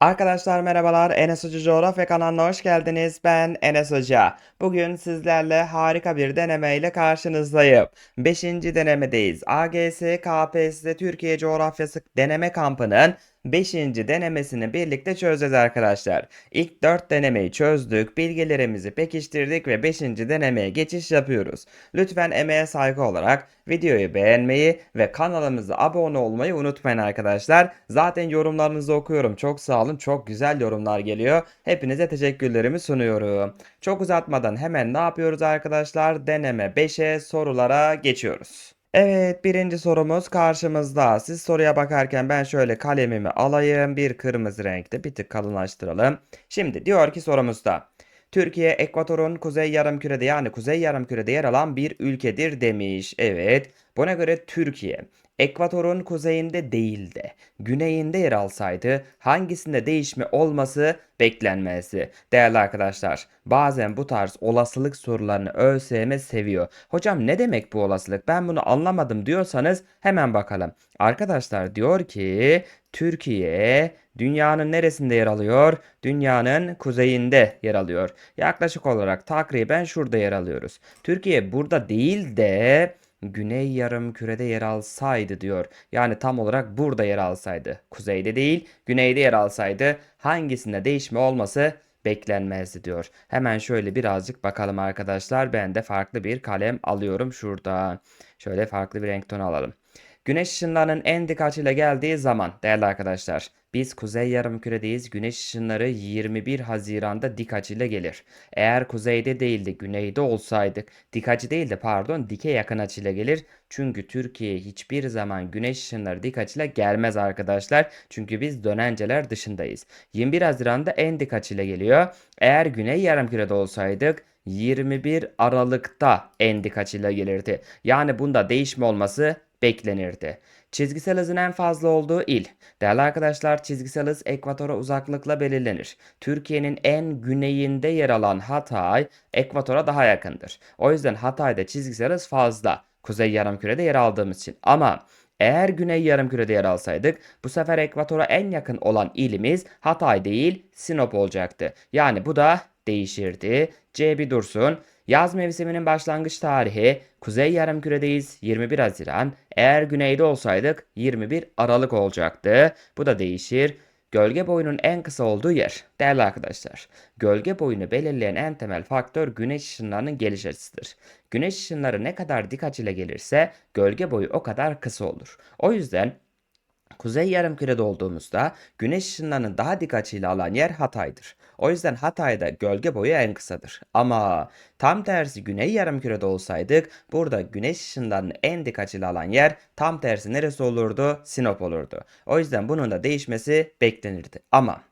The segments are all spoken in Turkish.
Arkadaşlar merhabalar, Enes Hoca Coğrafya kanalına hoş geldiniz. Ben Enes Hoca. Bugün sizlerle harika bir deneme ile karşınızdayım. 5. denemedeyiz. AGS KPSS Türkiye Coğrafyası deneme kampının 5. denemesini birlikte çözeceğiz arkadaşlar. İlk 4 denemeyi çözdük, bilgilerimizi pekiştirdik ve 5. denemeye geçiş yapıyoruz. Lütfen emeğe saygı olarak videoyu beğenmeyi ve kanalımıza abone olmayı unutmayın arkadaşlar. Zaten yorumlarınızı okuyorum. Çok sağ olun. Çok güzel yorumlar geliyor. Hepinize teşekkürlerimi sunuyorum. Çok uzatmadan hemen ne yapıyoruz arkadaşlar? Deneme 5'e sorulara geçiyoruz. Evet birinci sorumuz karşımızda. Siz soruya bakarken ben şöyle kalemimi alayım. Bir kırmızı renkte bir tık kalınlaştıralım. Şimdi diyor ki sorumuzda. Türkiye ekvatorun kuzey yarımkürede yani kuzey yarımkürede yer alan bir ülkedir demiş. Evet. Buna göre Türkiye ekvatorun kuzeyinde değil de güneyinde yer alsaydı hangisinde değişme olması beklenmezdi. Değerli arkadaşlar, bazen bu tarz olasılık sorularını ÖSYM seviyor. Hocam ne demek bu olasılık? Ben bunu anlamadım diyorsanız hemen bakalım. Arkadaşlar diyor ki Türkiye dünyanın neresinde yer alıyor? Dünyanın kuzeyinde yer alıyor. Yaklaşık olarak takriben şurada yer alıyoruz. Türkiye burada değil de Güney yarımkürede yer alsaydı diyor. Yani tam olarak burada yer alsaydı. Kuzeyde değil, güneyde yer alsaydı hangisinde değişme olması beklenmezdi diyor. Hemen şöyle birazcık bakalım arkadaşlar. Ben de farklı bir kalem alıyorum şurada. Şöyle farklı bir renk tonu alalım. Güneş ışınlarının en dik açıyla geldiği zaman değerli arkadaşlar biz kuzey yarımküredeyiz. Güneş ışınları 21 Haziran'da dik açıyla gelir. Eğer kuzeyde değil de güneyde olsaydık dik açı değil de pardon dike yakın açıyla gelir. Çünkü Türkiye hiçbir zaman güneş ışınları dik açıyla gelmez arkadaşlar. Çünkü biz dönenceler dışındayız. 21 Haziran'da en dik açıyla geliyor. Eğer güney yarımkürede olsaydık 21 Aralık'ta en dik açıyla gelirdi. Yani bunda değişme olması beklenirdi. Çizgisel hızın en fazla olduğu il. Değerli arkadaşlar çizgisel hız ekvatora uzaklıkla belirlenir. Türkiye'nin en güneyinde yer alan Hatay ekvatora daha yakındır. O yüzden Hatay'da çizgisel hız fazla. Kuzey yarımkürede yer aldığımız için. Ama eğer güney yarımkürede yer alsaydık bu sefer ekvatora en yakın olan ilimiz Hatay değil Sinop olacaktı. Yani bu da değişirdi. C bir dursun. Yaz mevsiminin başlangıç tarihi Kuzey Yarımküre'deyiz 21 Haziran. Eğer güneyde olsaydık 21 Aralık olacaktı. Bu da değişir. Gölge boyunun en kısa olduğu yer. Değerli arkadaşlar, gölge boyunu belirleyen en temel faktör güneş ışınlarının geliş açısıdır. Güneş ışınları ne kadar dik açıyla gelirse gölge boyu o kadar kısa olur. O yüzden Kuzey yarımkürede olduğumuzda güneş ışınlarının daha dik açıyla alan yer Hatay'dır. O yüzden Hatay'da gölge boyu en kısadır. Ama tam tersi güney yarımkürede olsaydık burada güneş ışınlarının en dik açıyla alan yer tam tersi neresi olurdu? Sinop olurdu. O yüzden bunun da değişmesi beklenirdi. Ama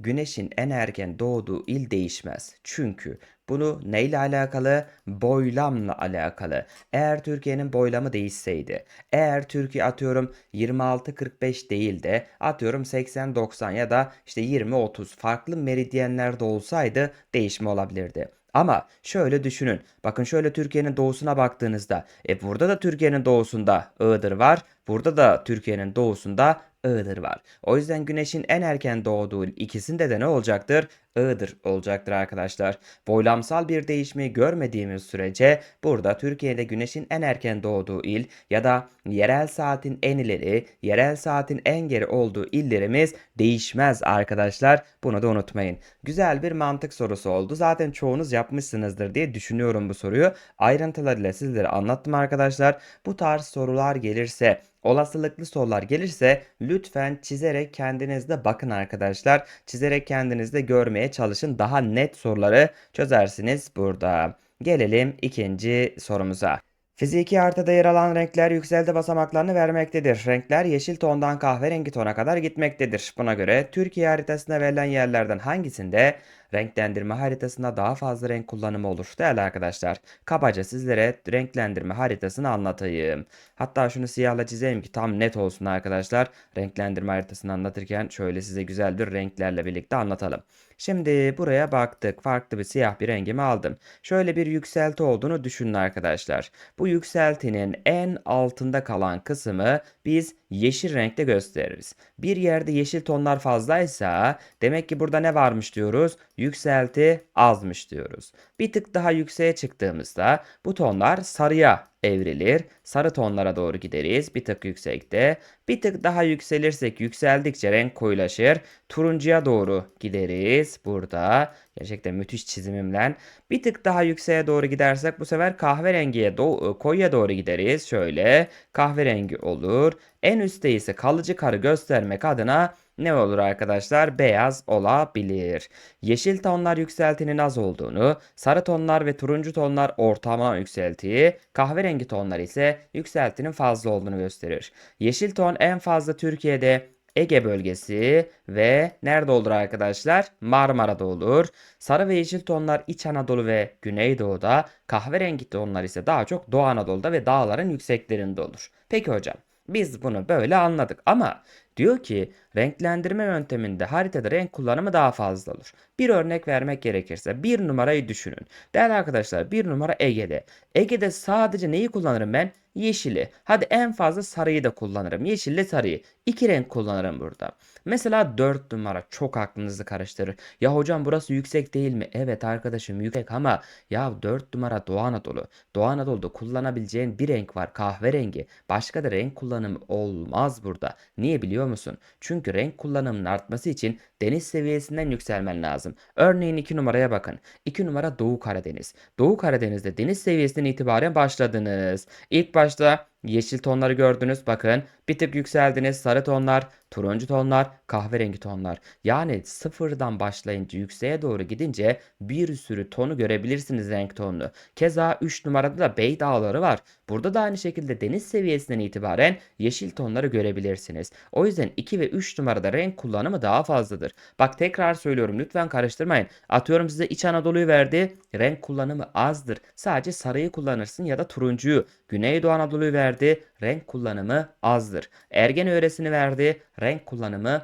güneşin en erken doğduğu il değişmez. Çünkü bunu neyle alakalı? Boylamla alakalı. Eğer Türkiye'nin boylamı değişseydi, eğer Türkiye atıyorum 26-45 değil de atıyorum 80-90 ya da işte 20-30 farklı meridyenlerde olsaydı değişme olabilirdi. Ama şöyle düşünün. Bakın şöyle Türkiye'nin doğusuna baktığınızda. E burada da Türkiye'nin doğusunda Iğdır var. Burada da Türkiye'nin doğusunda Iğdır var. O yüzden güneşin en erken doğduğu ikisinde de ne olacaktır? Iğdır olacaktır arkadaşlar. Boylamsal bir değişmeyi görmediğimiz sürece burada Türkiye'de güneşin en erken doğduğu il ya da yerel saatin en ileri, yerel saatin en geri olduğu illerimiz değişmez arkadaşlar. Bunu da unutmayın. Güzel bir mantık sorusu oldu. Zaten çoğunuz yapmışsınızdır diye düşünüyorum bu soruyu. Ayrıntılarıyla sizlere anlattım arkadaşlar. Bu tarz sorular gelirse olasılıklı sorular gelirse lütfen çizerek kendinizde bakın arkadaşlar. Çizerek kendinizde görmeye çalışın. Daha net soruları çözersiniz burada. Gelelim ikinci sorumuza. Fiziki haritada yer alan renkler yükseldi basamaklarını vermektedir. Renkler yeşil tondan kahverengi tona kadar gitmektedir. Buna göre Türkiye haritasına verilen yerlerden hangisinde renklendirme haritasında daha fazla renk kullanımı olur. Değerli arkadaşlar, kabaca sizlere renklendirme haritasını anlatayım. Hatta şunu siyahla çizeyim ki tam net olsun arkadaşlar. Renklendirme haritasını anlatırken şöyle size güzel bir renklerle birlikte anlatalım. Şimdi buraya baktık. Farklı bir siyah bir rengimi aldım. Şöyle bir yükselti olduğunu düşünün arkadaşlar. Bu yükseltinin en altında kalan kısmı biz yeşil renkte gösteririz. Bir yerde yeşil tonlar fazlaysa demek ki burada ne varmış diyoruz? Yükselti azmış diyoruz. Bir tık daha yükseğe çıktığımızda bu tonlar sarıya evrilir. Sarı tonlara doğru gideriz. Bir tık yüksekte. Bir tık daha yükselirsek yükseldikçe renk koyulaşır. Turuncuya doğru gideriz. Burada gerçekten müthiş çizimimle. Bir tık daha yükseğe doğru gidersek bu sefer kahverengiye do koyuya doğru gideriz. Şöyle kahverengi olur. En üstte ise kalıcı karı göstermek adına ne olur arkadaşlar? Beyaz olabilir. Yeşil tonlar yükseltinin az olduğunu, sarı tonlar ve turuncu tonlar ortalama yükseltiyi, kahverengi tonlar ise yükseltinin fazla olduğunu gösterir. Yeşil ton en fazla Türkiye'de Ege bölgesi ve nerede olur arkadaşlar? Marmara'da olur. Sarı ve yeşil tonlar İç Anadolu ve Güneydoğu'da, kahverengi tonlar ise daha çok Doğu Anadolu'da ve dağların yükseklerinde olur. Peki hocam, biz bunu böyle anladık ama diyor ki renklendirme yönteminde haritada renk kullanımı daha fazla olur. Bir örnek vermek gerekirse bir numarayı düşünün. Değerli arkadaşlar bir numara Ege'de. Ege'de sadece neyi kullanırım ben? Yeşili. Hadi en fazla sarıyı da kullanırım. Yeşille sarıyı. İki renk kullanırım burada. Mesela 4 numara çok aklınızı karıştırır. Ya hocam burası yüksek değil mi? Evet arkadaşım yüksek ama ya 4 numara Doğu Anadolu. Doğu Anadolu'da kullanabileceğin bir renk var kahverengi. Başka da renk kullanımı olmaz burada. Niye biliyor musun? Çünkü renk kullanımının artması için deniz seviyesinden yükselmen lazım. Örneğin 2 numaraya bakın. 2 numara Doğu Karadeniz. Doğu Karadeniz'de deniz seviyesinden itibaren başladınız. İlk başta yeşil tonları gördünüz. Bakın bir tık yükseldiniz. Sarı tonlar, turuncu tonlar, kahverengi tonlar. Yani sıfırdan başlayınca yükseğe doğru gidince bir sürü tonu görebilirsiniz renk tonunu. Keza 3 numarada da Bey Dağları var. Burada da aynı şekilde deniz seviyesinden itibaren yeşil tonları görebilirsiniz. O yüzden 2 ve 3 numarada renk kullanımı daha fazladır. Bak tekrar söylüyorum lütfen karıştırmayın. Atıyorum size İç Anadolu'yu verdi. Renk kullanımı azdır. Sadece sarıyı kullanırsın ya da turuncuyu. Güneydoğu Anadolu'yu verdi. Renk kullanımı azdır. Ergen öğresini verdi. Renk kullanımı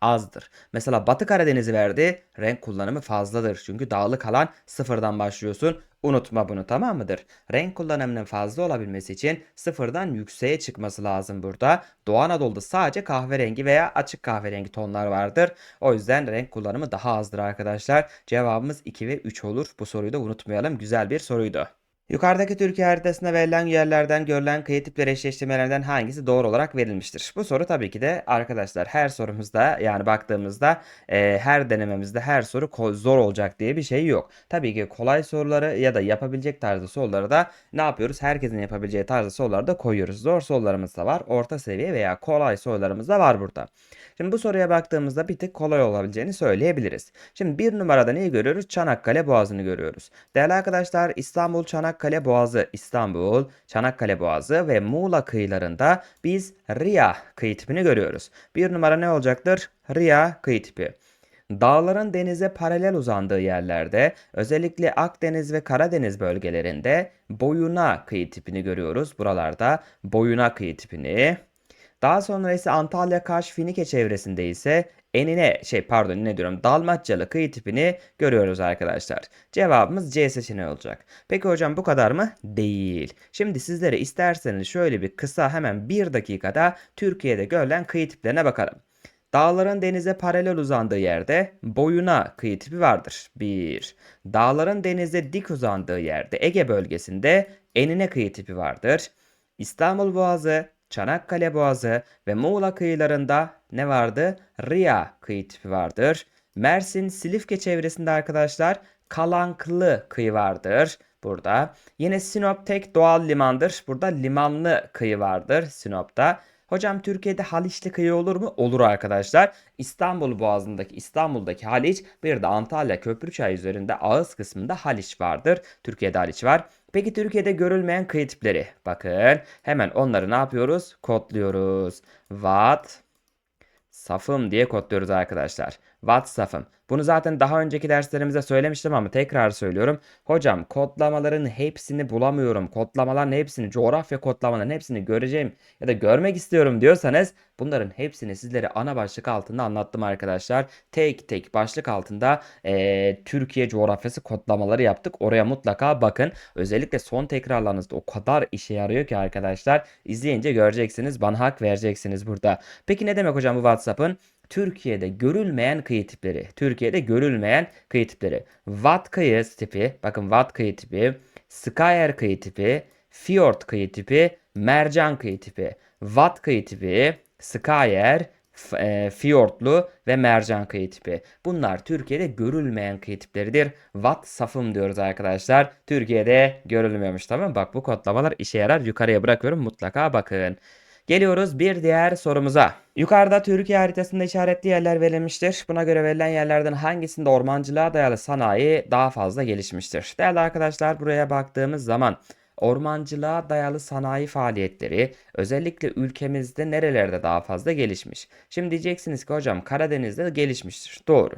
azdır. Mesela Batı Karadeniz'i verdi. Renk kullanımı fazladır. Çünkü dağlık alan sıfırdan başlıyorsun. Unutma bunu tamam mıdır? Renk kullanımının fazla olabilmesi için sıfırdan yükseğe çıkması lazım burada. Doğu Anadolu'da sadece kahverengi veya açık kahverengi tonlar vardır. O yüzden renk kullanımı daha azdır arkadaşlar. Cevabımız 2 ve 3 olur. Bu soruyu da unutmayalım. Güzel bir soruydu. Yukarıdaki Türkiye haritasında verilen yerlerden görülen kıyı tipleri eşleştirmelerden hangisi doğru olarak verilmiştir? Bu soru tabii ki de arkadaşlar her sorumuzda yani baktığımızda e, her denememizde her soru zor olacak diye bir şey yok. Tabii ki kolay soruları ya da yapabilecek tarzda soruları da ne yapıyoruz? Herkesin yapabileceği tarzda soruları da koyuyoruz. Zor sorularımız da var. Orta seviye veya kolay sorularımız da var burada. Şimdi bu soruya baktığımızda bir tık kolay olabileceğini söyleyebiliriz. Şimdi bir numarada neyi görüyoruz? Çanakkale Boğazı'nı görüyoruz. Değerli arkadaşlar İstanbul Çanakkale Boğazı, İstanbul Çanakkale Boğazı ve Muğla kıyılarında biz Riya kıyı tipini görüyoruz. Bir numara ne olacaktır? Riya kıyı tipi. Dağların denize paralel uzandığı yerlerde özellikle Akdeniz ve Karadeniz bölgelerinde boyuna kıyı tipini görüyoruz. Buralarda boyuna kıyı tipini. Daha sonra ise Antalya Kaş Finike çevresinde ise enine şey pardon ne diyorum Dalmatçalı kıyı tipini görüyoruz arkadaşlar. Cevabımız C seçeneği olacak. Peki hocam bu kadar mı? Değil. Şimdi sizlere isterseniz şöyle bir kısa hemen bir dakikada Türkiye'de görülen kıyı tiplerine bakalım. Dağların denize paralel uzandığı yerde boyuna kıyı tipi vardır. 1. Dağların denize dik uzandığı yerde Ege bölgesinde enine kıyı tipi vardır. İstanbul Boğazı, Çanakkale Boğazı ve Muğla kıyılarında ne vardı? Riya kıyı tipi vardır. Mersin, Silifke çevresinde arkadaşlar Kalanklı kıyı vardır. Burada. Yine Sinop tek doğal limandır. Burada limanlı kıyı vardır Sinop'ta. Hocam Türkiye'de Haliçli kıyı olur mu? Olur arkadaşlar. İstanbul Boğazı'ndaki İstanbul'daki Haliç bir de Antalya Köprüçay üzerinde ağız kısmında Haliç vardır. Türkiye'de Haliç var. Peki Türkiye'de görülmeyen kıyı tipleri. Bakın hemen onları ne yapıyoruz? Kodluyoruz. Wat, safım diye kodluyoruz arkadaşlar. Watt safım. Bunu zaten daha önceki derslerimizde söylemiştim ama tekrar söylüyorum. Hocam kodlamaların hepsini bulamıyorum. Kodlamaların hepsini, coğrafya kodlamaların hepsini göreceğim ya da görmek istiyorum diyorsanız bunların hepsini sizlere ana başlık altında anlattım arkadaşlar. Tek tek başlık altında eee, Türkiye coğrafyası kodlamaları yaptık. Oraya mutlaka bakın. Özellikle son tekrarlarınızda o kadar işe yarıyor ki arkadaşlar. İzleyince göreceksiniz. Bana hak vereceksiniz burada. Peki ne demek hocam bu WhatsApp'ın? Türkiye'de görülmeyen kıyı tipleri. Türkiye'de görülmeyen kıyı tipleri. Watt kıyı tipi. Bakın Watt kıyı tipi. Skyer kıyı tipi. Fjord kıyı tipi. Mercan kıyı tipi. Watt kıyı tipi. Skyer, e, fiyortlu ve mercan kıyı tipi. Bunlar Türkiye'de görülmeyen kıyı tipleridir. Watt safım diyoruz arkadaşlar. Türkiye'de görülmüyormuş tamam mı? Bak bu kodlamalar işe yarar. Yukarıya bırakıyorum mutlaka bakın. Geliyoruz bir diğer sorumuza. Yukarıda Türkiye haritasında işaretli yerler verilmiştir. Buna göre verilen yerlerden hangisinde ormancılığa dayalı sanayi daha fazla gelişmiştir? Değerli arkadaşlar buraya baktığımız zaman ormancılığa dayalı sanayi faaliyetleri özellikle ülkemizde nerelerde daha fazla gelişmiş? Şimdi diyeceksiniz ki hocam Karadeniz'de gelişmiştir. Doğru.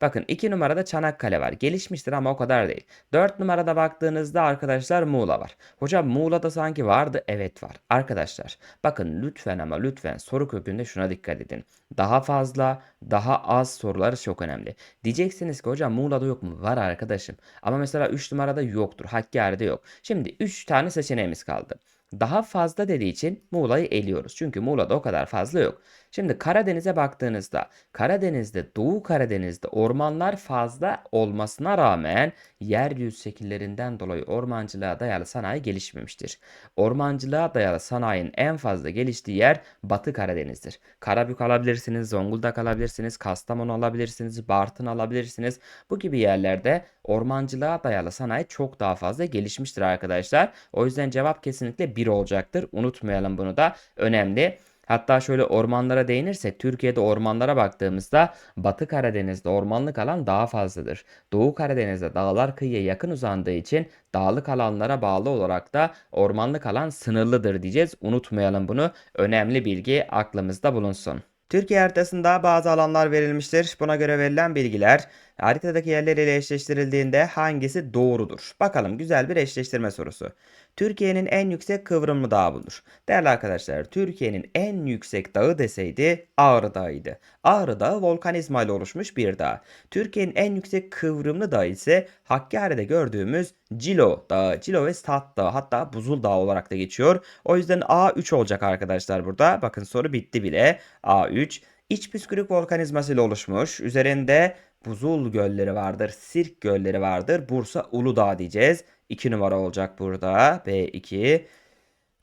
Bakın 2 numarada Çanakkale var. Gelişmiştir ama o kadar değil. 4 numarada baktığınızda arkadaşlar Muğla var. Hocam Muğla'da sanki vardı. Evet var. Arkadaşlar bakın lütfen ama lütfen soru kökünde şuna dikkat edin. Daha fazla, daha az sorular çok önemli. Diyeceksiniz ki hocam Muğla'da yok mu? Var arkadaşım. Ama mesela 3 numarada yoktur. Hakkari'de yok. Şimdi 3 tane seçeneğimiz kaldı. Daha fazla dediği için Muğla'yı eliyoruz. Çünkü Muğla'da o kadar fazla yok. Şimdi Karadeniz'e baktığınızda Karadeniz'de Doğu Karadeniz'de ormanlar fazla olmasına rağmen yeryüzü şekillerinden dolayı ormancılığa dayalı sanayi gelişmemiştir. Ormancılığa dayalı sanayinin en fazla geliştiği yer Batı Karadeniz'dir. Karabük alabilirsiniz, Zonguldak alabilirsiniz, Kastamonu alabilirsiniz, Bartın alabilirsiniz. Bu gibi yerlerde ormancılığa dayalı sanayi çok daha fazla gelişmiştir arkadaşlar. O yüzden cevap kesinlikle 1 olacaktır. Unutmayalım bunu da önemli. Hatta şöyle ormanlara değinirsek Türkiye'de ormanlara baktığımızda Batı Karadeniz'de ormanlık alan daha fazladır. Doğu Karadeniz'de dağlar kıyıya yakın uzandığı için dağlık alanlara bağlı olarak da ormanlık alan sınırlıdır diyeceğiz. Unutmayalım bunu. Önemli bilgi aklımızda bulunsun. Türkiye haritasında bazı alanlar verilmiştir. Buna göre verilen bilgiler haritadaki yerler ile eşleştirildiğinde hangisi doğrudur? Bakalım güzel bir eşleştirme sorusu. Türkiye'nin en yüksek kıvrımlı dağı bulunur. Değerli arkadaşlar, Türkiye'nin en yüksek dağı deseydi Ağrı Dağı'ydı. Ağrı Dağı volkanizma ile oluşmuş bir dağ. Türkiye'nin en yüksek kıvrımlı dağı ise Hakkari'de gördüğümüz Cilo Dağı, Cilo ve Stat Dağı hatta Buzul Dağı olarak da geçiyor. O yüzden A3 olacak arkadaşlar burada. Bakın soru bitti bile. A3 İç püskürük volkanizması ile oluşmuş. Üzerinde buzul gölleri vardır, sirk gölleri vardır. Bursa Uludağ diyeceğiz. 2 numara olacak burada. B2.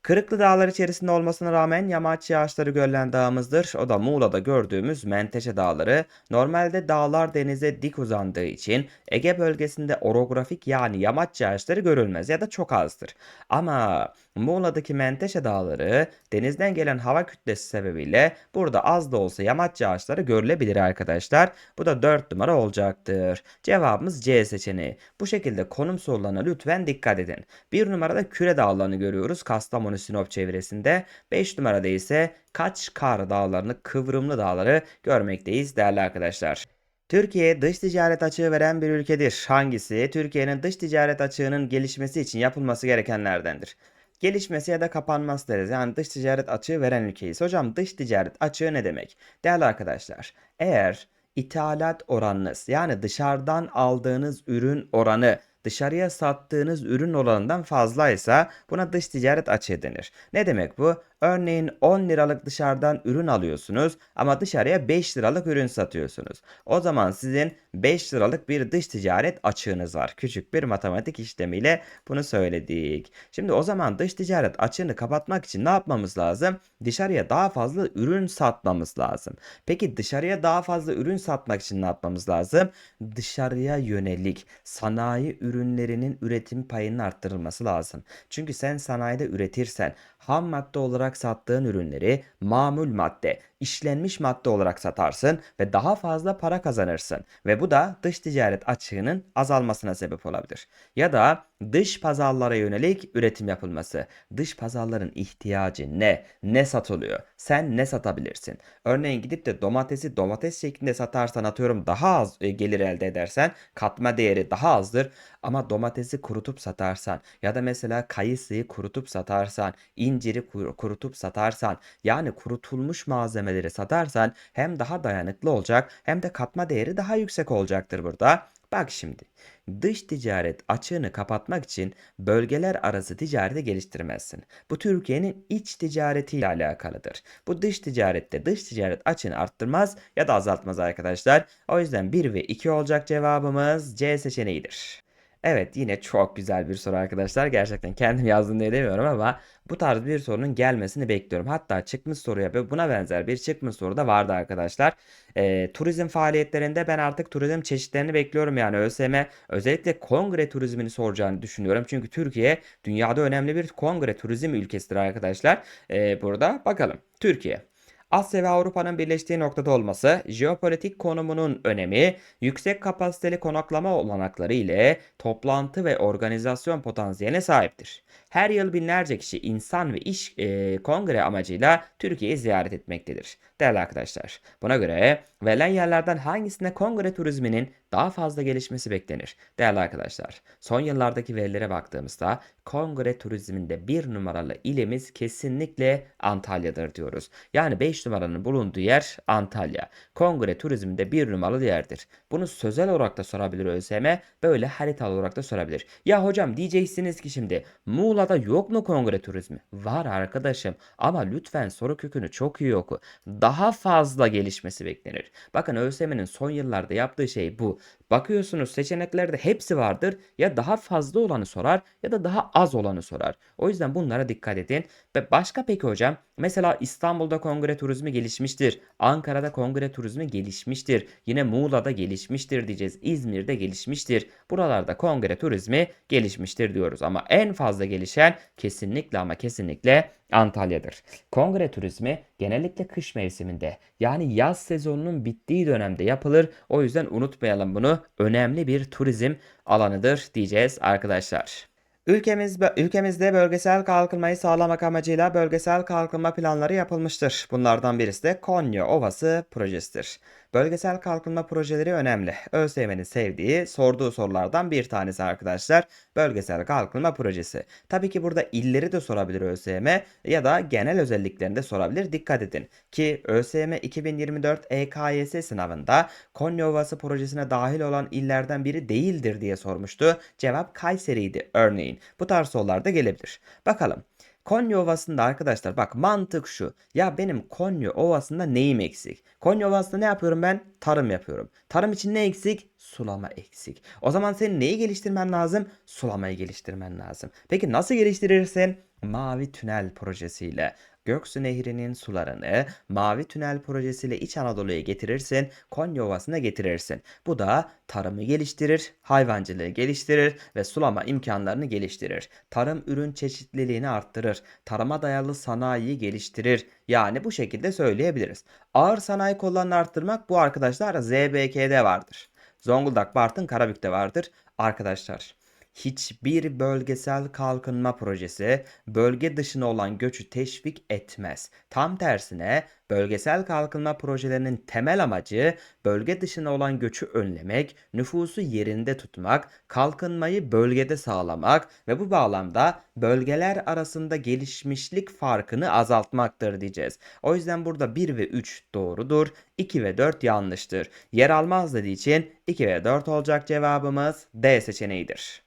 Kırıklı dağlar içerisinde olmasına rağmen yamaç yağışları görülen dağımızdır. O da Muğla'da gördüğümüz Menteşe Dağları. Normalde dağlar denize dik uzandığı için Ege bölgesinde orografik yani yamaç yağışları görülmez ya da çok azdır. Ama Muğla'daki Menteşe Dağları denizden gelen hava kütlesi sebebiyle burada az da olsa yamaç yağışları görülebilir arkadaşlar. Bu da 4 numara olacaktır. Cevabımız C seçeneği. Bu şekilde konum sorularına lütfen dikkat edin. 1 numarada Küre Dağları'nı görüyoruz Kastamonu Sinop çevresinde. 5 numarada ise Kaçkar Dağları'nı, Kıvrımlı Dağları görmekteyiz değerli arkadaşlar. Türkiye dış ticaret açığı veren bir ülkedir. Hangisi? Türkiye'nin dış ticaret açığının gelişmesi için yapılması gerekenlerdendir. Gelişmesi ya da kapanması deriz. Yani dış ticaret açığı veren ülkeyiz. Hocam dış ticaret açığı ne demek? Değerli arkadaşlar, eğer ithalat oranınız yani dışarıdan aldığınız ürün oranı dışarıya sattığınız ürün oranından fazlaysa buna dış ticaret açığı denir. Ne demek bu? Örneğin 10 liralık dışarıdan ürün alıyorsunuz ama dışarıya 5 liralık ürün satıyorsunuz. O zaman sizin 5 liralık bir dış ticaret açığınız var. Küçük bir matematik işlemiyle bunu söyledik. Şimdi o zaman dış ticaret açığını kapatmak için ne yapmamız lazım? Dışarıya daha fazla ürün satmamız lazım. Peki dışarıya daha fazla ürün satmak için ne yapmamız lazım? Dışarıya yönelik sanayi ürünlerinin üretim payının arttırılması lazım. Çünkü sen sanayide üretirsen ham madde olarak sattığın ürünleri mamul madde işlenmiş madde olarak satarsın ve daha fazla para kazanırsın ve bu da dış ticaret açığının azalmasına sebep olabilir. Ya da dış pazarlara yönelik üretim yapılması. Dış pazarların ihtiyacı ne? Ne satılıyor? Sen ne satabilirsin? Örneğin gidip de domatesi domates şeklinde satarsan atıyorum daha az e, gelir elde edersen katma değeri daha azdır. Ama domatesi kurutup satarsan ya da mesela kayısıyı kurutup satarsan, inciri kur- kurutup satarsan yani kurutulmuş malzemeleri satarsan hem daha dayanıklı olacak hem de katma değeri daha yüksek olacaktır burada. Bak şimdi dış ticaret açığını kapatmak için bölgeler arası ticareti geliştirmezsin. Bu Türkiye'nin iç ticaretiyle alakalıdır. Bu dış ticarette dış ticaret açığını arttırmaz ya da azaltmaz arkadaşlar. O yüzden 1 ve 2 olacak cevabımız C seçeneğidir. Evet yine çok güzel bir soru arkadaşlar. Gerçekten kendim yazdım diye demiyorum ama bu tarz bir sorunun gelmesini bekliyorum. Hatta çıkmış soruya ve buna benzer bir çıkmış soru da vardı arkadaşlar. Ee, turizm faaliyetlerinde ben artık turizm çeşitlerini bekliyorum. Yani ÖSYM özellikle kongre turizmini soracağını düşünüyorum. Çünkü Türkiye dünyada önemli bir kongre turizm ülkesidir arkadaşlar. Ee, burada bakalım. Türkiye. Asya ve Avrupa'nın birleştiği noktada olması, jeopolitik konumunun önemi, yüksek kapasiteli konaklama olanakları ile toplantı ve organizasyon potansiyeline sahiptir. Her yıl binlerce kişi insan ve iş e, kongre amacıyla Türkiye'yi ziyaret etmektedir. Değerli arkadaşlar, buna göre verilen yerlerden hangisinde kongre turizminin daha fazla gelişmesi beklenir? Değerli arkadaşlar, son yıllardaki verilere baktığımızda kongre turizminde bir numaralı ilimiz kesinlikle Antalya'dır diyoruz. Yani 5 numaranın bulunduğu yer Antalya. Kongre turizminde bir numaralı yerdir. Bunu sözel olarak da sorabilir ÖSYM, böyle haritalı olarak da sorabilir. Ya hocam diyeceksiniz ki şimdi Muğla'da yok mu kongre turizmi? Var arkadaşım ama lütfen soru kökünü çok iyi oku. Daha fazla gelişmesi beklenir. Bakın ÖSYM'nin son yıllarda yaptığı şey bu. Bakıyorsunuz seçeneklerde hepsi vardır. Ya daha fazla olanı sorar ya da daha az olanı sorar. O yüzden bunlara dikkat edin. Ve başka peki hocam mesela İstanbul'da kongre turizmi gelişmiştir. Ankara'da kongre turizmi gelişmiştir. Yine Muğla'da gelişmiştir diyeceğiz. İzmir'de gelişmiştir. Buralarda kongre turizmi gelişmiştir diyoruz. Ama en fazla gelişen kesinlikle ama kesinlikle Antalya'dır. Kongre turizmi genellikle kış mevsiminde yani yaz sezonunun bittiği dönemde yapılır. O yüzden unutmayalım bunu. Önemli bir turizm alanıdır diyeceğiz arkadaşlar. Ülkemiz, ülkemizde bölgesel kalkınmayı sağlamak amacıyla bölgesel kalkınma planları yapılmıştır. Bunlardan birisi de Konya Ovası projesidir. Bölgesel kalkınma projeleri önemli. ÖSYM'nin sevdiği, sorduğu sorulardan bir tanesi arkadaşlar. Bölgesel kalkınma projesi. Tabii ki burada illeri de sorabilir ÖSYM ya da genel özelliklerini de sorabilir. Dikkat edin ki ÖSYM 2024 EKYS sınavında Konya Ovası projesine dahil olan illerden biri değildir diye sormuştu. Cevap Kayseri'ydi örneğin. Bu tarz sorular da gelebilir. Bakalım. Konya Ovası'nda arkadaşlar bak mantık şu. Ya benim Konya Ovası'nda neyim eksik? Konya Ovası'nda ne yapıyorum ben? Tarım yapıyorum. Tarım için ne eksik? Sulama eksik. O zaman senin neyi geliştirmen lazım? Sulamayı geliştirmen lazım. Peki nasıl geliştirirsin? Mavi Tünel projesiyle. Göksu Nehri'nin sularını Mavi Tünel projesiyle İç Anadolu'ya getirirsin, Konya Ovası'na getirirsin. Bu da tarımı geliştirir, hayvancılığı geliştirir ve sulama imkanlarını geliştirir. Tarım ürün çeşitliliğini arttırır, tarıma dayalı sanayiyi geliştirir. Yani bu şekilde söyleyebiliriz. Ağır sanayi kollarını arttırmak bu arkadaşlar ZBK'de vardır. Zonguldak, Bartın, Karabük'te vardır. Arkadaşlar hiçbir bölgesel kalkınma projesi bölge dışına olan göçü teşvik etmez. Tam tersine bölgesel kalkınma projelerinin temel amacı bölge dışına olan göçü önlemek, nüfusu yerinde tutmak, kalkınmayı bölgede sağlamak ve bu bağlamda bölgeler arasında gelişmişlik farkını azaltmaktır diyeceğiz. O yüzden burada 1 ve 3 doğrudur, 2 ve 4 yanlıştır. Yer almaz dediği için 2 ve 4 olacak cevabımız D seçeneğidir.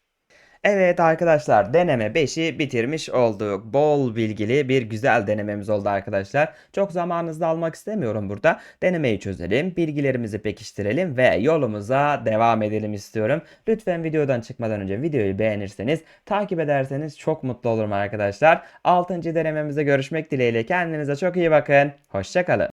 Evet arkadaşlar deneme 5'i bitirmiş olduk. Bol bilgili bir güzel denememiz oldu arkadaşlar. Çok zamanınızı almak istemiyorum burada. Denemeyi çözelim, bilgilerimizi pekiştirelim ve yolumuza devam edelim istiyorum. Lütfen videodan çıkmadan önce videoyu beğenirseniz, takip ederseniz çok mutlu olurum arkadaşlar. 6. denememizde görüşmek dileğiyle kendinize çok iyi bakın. Hoşçakalın.